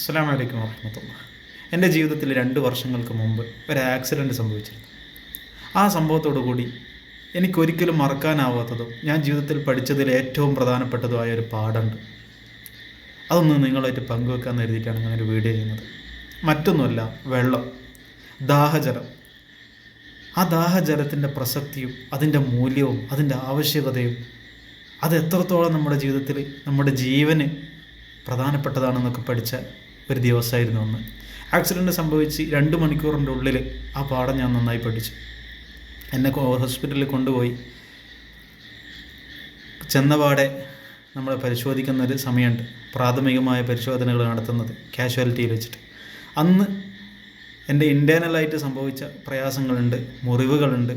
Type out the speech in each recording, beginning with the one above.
അസ്സാം വലൈക്കും വാഹമത്തുള്ള എന്റെ ജീവിതത്തിൽ രണ്ട് വർഷങ്ങൾക്ക് മുമ്പ് ഒരു ആക്സിഡന്റ് സംഭവിച്ചിരുന്നു. ആ സംഭവത്തോടു കൂടി എനിക്കൊരിക്കലും മറക്കാനാവാത്തതും ഞാൻ ജീവിതത്തിൽ പഠിച്ചതിൽ ഏറ്റവും പ്രധാനപ്പെട്ടതുമായ ഒരു പാഠമുണ്ട്. അതൊന്ന് നിങ്ങളായിട്ട് പങ്കുവെക്കാൻ എഴുതിയിട്ടാണ് ഞാനൊരു വീഡിയോ ചെയ്യുന്നത്. മറ്റൊന്നുമല്ല വെള്ളം ദാഹജലം. ആ ദാഹജലത്തിന്റെ പ്രസക്തിയും അതിന്റെ മൂല്യവും അതിന്റെ ആവശ്യകതയും അത് എത്രത്തോളം നമ്മുടെ ജീവിതത്തിൽ നമ്മുടെ ജീവന് പ്രധാനപ്പെട്ടതാണെന്നൊക്കെ പഠിച്ച ഒരു ദിവസമായിരുന്നു അന്ന്. ആക്സിഡന്റ് സംഭവിച്ച് രണ്ട് മണിക്കൂറിന്റെ ഉള്ളിൽ ആ പാഠം ഞാൻ നന്നായി പഠിച്ചു. എന്നെ ഹോസ്പിറ്റലിൽ കൊണ്ടുപോയി. ചെന്നപാടെ നമ്മൾ പരിശോധിക്കുന്ന ഒരു സമയമുണ്ട്. പ്രാഥമികമായ പരിശോധനകൾ നടത്തുന്നത് കാഷ്വാലിറ്റിയിൽ വെച്ചിട്ട്. അന്ന് എന്റെ ഇന്റേർണലായിട്ട് സംഭവിച്ച പ്രയാസങ്ങളുണ്ട് മുറിവുകളുണ്ട്.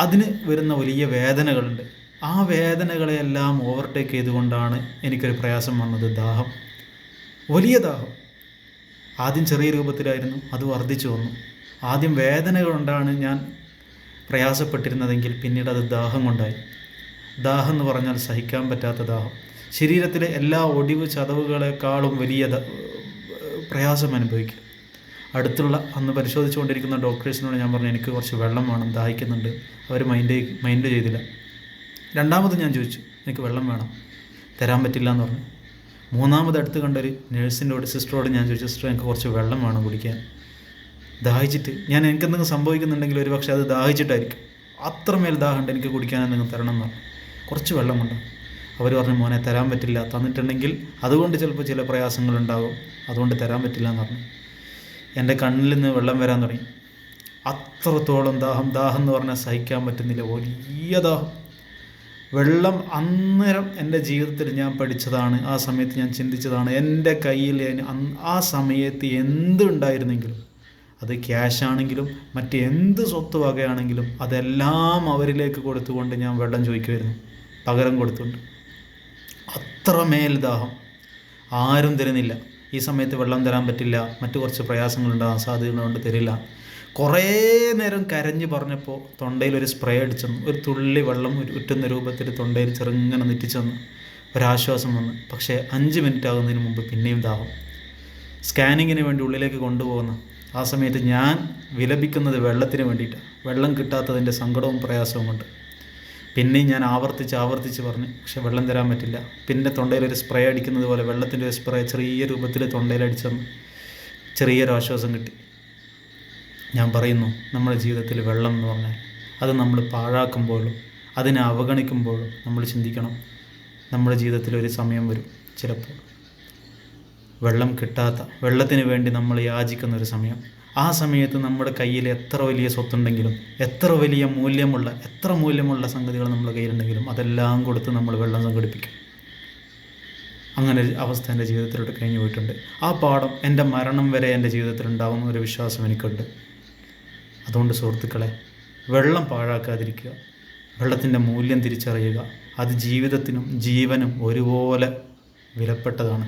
അതിന് വരുന്ന വലിയ വേദനകളുണ്ട്. ആ വേദനകളെയെല്ലാം ഓവർടേക്ക് ചെയ്തുകൊണ്ടാണ് എനിക്കൊരു പ്രയാസം വന്നത് ദാഹം. വലിയ ദാഹം. ആദ്യം ചെറിയ രൂപത്തിലായിരുന്നു അത് വർദ്ധിച്ചു വന്നു. ആദ്യം വേദനകൾ കൊണ്ടാണ് ഞാൻ പ്രയാസപ്പെട്ടിരുന്നതെങ്കിൽ പിന്നീട് അത് ദാഹം കൊണ്ടായി. ദാഹം എന്ന് പറഞ്ഞാൽ സഹിക്കാൻ പറ്റാത്ത ദാഹം. ശരീരത്തിലെ എല്ലാ ഒടിവ് ചതവുകളെക്കാളും വലിയ പ്രയാസം അനുഭവിക്കും. അടുത്തുള്ള അന്ന് പരിശോധിച്ചുകൊണ്ടിരിക്കുന്ന ഡോക്ടേഴ്സിനോട് ഞാൻ പറഞ്ഞു എനിക്ക് കുറച്ച് വെള്ളം വേണം ദാഹിക്കുന്നുണ്ട്. അവർ മൈൻഡ് മൈൻഡ് ചെയ്തില്ല. രണ്ടാമത് ഞാൻ ചോദിച്ചു എനിക്ക് വെള്ളം വേണം തരാൻ പറ്റില്ല എന്ന് പറഞ്ഞു. മൂന്നാമത് അടുത്ത് കണ്ടൊരു നേഴ്സിനോട് സിസ്റ്ററോട് ഞാൻ ചോദിച്ചു സിസ്റ്റർ എനിക്ക് കുറച്ച് വെള്ളം വേണം കുടിക്കാൻ. ദാഹിച്ചിട്ട് ഞാൻ എനിക്കെന്തെങ്കിലും സംഭവിക്കുന്നുണ്ടെങ്കിൽ ഒരു പക്ഷേ അത് ദാഹിച്ചിട്ടായിരിക്കും. അത്രമേൽ ദാഹമുണ്ട് എനിക്ക് കുടിക്കാൻ എന്തെങ്കിലും തരണം എന്ന് പറഞ്ഞു. കുറച്ച് വെള്ളമുണ്ട് അവർ പറഞ്ഞു മോനെ തരാൻ പറ്റില്ല. തന്നിട്ടുണ്ടെങ്കിൽ അതുകൊണ്ട് ചിലപ്പോൾ ചില പ്രയാസങ്ങളുണ്ടാകും അതുകൊണ്ട് തരാൻ പറ്റില്ല എന്ന് പറഞ്ഞു. എന്റെ കണ്ണിൽ നിന്ന് വെള്ളം വരാൻ തുടങ്ങി. അത്രത്തോളം ദാഹം ദാഹം എന്ന് പറഞ്ഞാൽ സഹിക്കാൻ പറ്റുന്നില്ല. വലിയ ദാഹം. വെള്ളം അന്നേരം എന്റെ ജീവിതത്തിൽ ഞാൻ പഠിച്ചതാണ് ആ സമയത്ത് ഞാൻ ചിന്തിച്ചതാണ് എന്റെ കയ്യിൽ ആ സമയത്ത് എന്തുണ്ടായിരുന്നെങ്കിലും അത് ക്യാഷ് ആണെങ്കിലും മറ്റ് എന്ത് സ്വത്ത് വകയാണെങ്കിലും അതെല്ലാം അവരിലേക്ക് കൊടുത്തുകൊണ്ട് ഞാൻ വെള്ളം ചോദിക്കുമായിരുന്നു പകരം കൊടുത്തുകൊണ്ട്. അത്രമേൽ ദാഹം. ആരും തരുന്നില്ല. ഈ സമയത്ത് വെള്ളം തരാൻ പറ്റില്ല മറ്റു കുറച്ച് പ്രയാസങ്ങളുണ്ടാകാൻ സാധ്യതകളുണ്ട് തരില്ല. കുറേ നേരം കരഞ്ഞ് പറഞ്ഞപ്പോൾ തൊണ്ടയിൽ ഒരു സ്പ്രേ അടിച്ചെന്നു. ഒരു തുള്ളി വെള്ളം ഉറ്റുന്ന രൂപത്തിൽ തൊണ്ടയിൽ ചെറുങ്ങനെ നെറ്റിച്ചെന്നു. ഒരാശ്വാസം വന്നു. പക്ഷേ അഞ്ച് മിനിറ്റ് ആകുന്നതിന് മുമ്പ് പിന്നെയും ദാഹം. സ്കാനിങ്ങിന് വേണ്ടി ഉള്ളിലേക്ക് കൊണ്ടുപോകുന്ന ആ സമയത്ത് ഞാൻ വിലപിക്കുന്നത് വെള്ളത്തിന് വേണ്ടിയിട്ടാണ് വെള്ളം കിട്ടാത്തതിന്റെ സങ്കടവും പ്രയാസവും കൊണ്ട്. പിന്നെയും ഞാൻ ആവർത്തിച്ച് ആവർത്തിച്ച് പറഞ്ഞു പക്ഷെ വെള്ളം തരാൻ പറ്റില്ല. പിന്നെ തൊണ്ടയിൽ ഒരു സ്പ്രേ അടിക്കുന്നത് പോലെ വെള്ളത്തിന്റെ ഒരു സ്പ്രേ ചെറിയ രൂപത്തിൽ തൊണ്ടയിൽ അടിച്ചെന്ന്. ചെറിയൊരു ആശ്വാസം കിട്ടി. ഞാൻ പറയുന്നു നമ്മുടെ ജീവിതത്തിൽ വെള്ളം എന്ന് പറഞ്ഞാൽ അത് നമ്മൾ പാഴാക്കുമ്പോഴും അതിനെ അവഗണിക്കുമ്പോഴും നമ്മൾ ചിന്തിക്കണം. നമ്മുടെ ജീവിതത്തിൽ ഒരു സമയം വരും ചിലപ്പോൾ. വെള്ളം കിട്ടാത്ത വെള്ളത്തിന് വേണ്ടി നമ്മൾ യാചിക്കുന്ന ഒരു സമയം. ആ സമയത്ത് നമ്മുടെ കയ്യിൽ എത്ര വലിയ സ്വത്തുണ്ടെങ്കിലും എത്ര വലിയ മൂല്യമുള്ള എത്ര മൂല്യമുള്ള സംഗതികൾ നമ്മുടെ കയ്യിലുണ്ടെങ്കിലും അതെല്ലാം കൊടുത്ത് നമ്മൾ വെള്ളം സംഘടിപ്പിക്കും. അങ്ങനെ അവസ്ഥ എന്റെ ജീവിതത്തിലോട്ട് കഴിഞ്ഞു പോയിട്ടുണ്ട്. ആ പാഠം എന്റെ മരണം വരെ എന്റെ ജീവിതത്തിൽ ഉണ്ടാകുന്ന ഒരു വിശ്വാസം എനിക്കുണ്ട്. അതുകൊണ്ട് സുഹൃത്തുക്കളെ വെള്ളം പാഴാക്കാതിരിക്കുക വെള്ളത്തിന്റെ മൂല്യം തിരിച്ചറിയുക അത് ജീവിതത്തിനും ജീവനും ഒരുപോലെ വിലപ്പെട്ടതാണ്.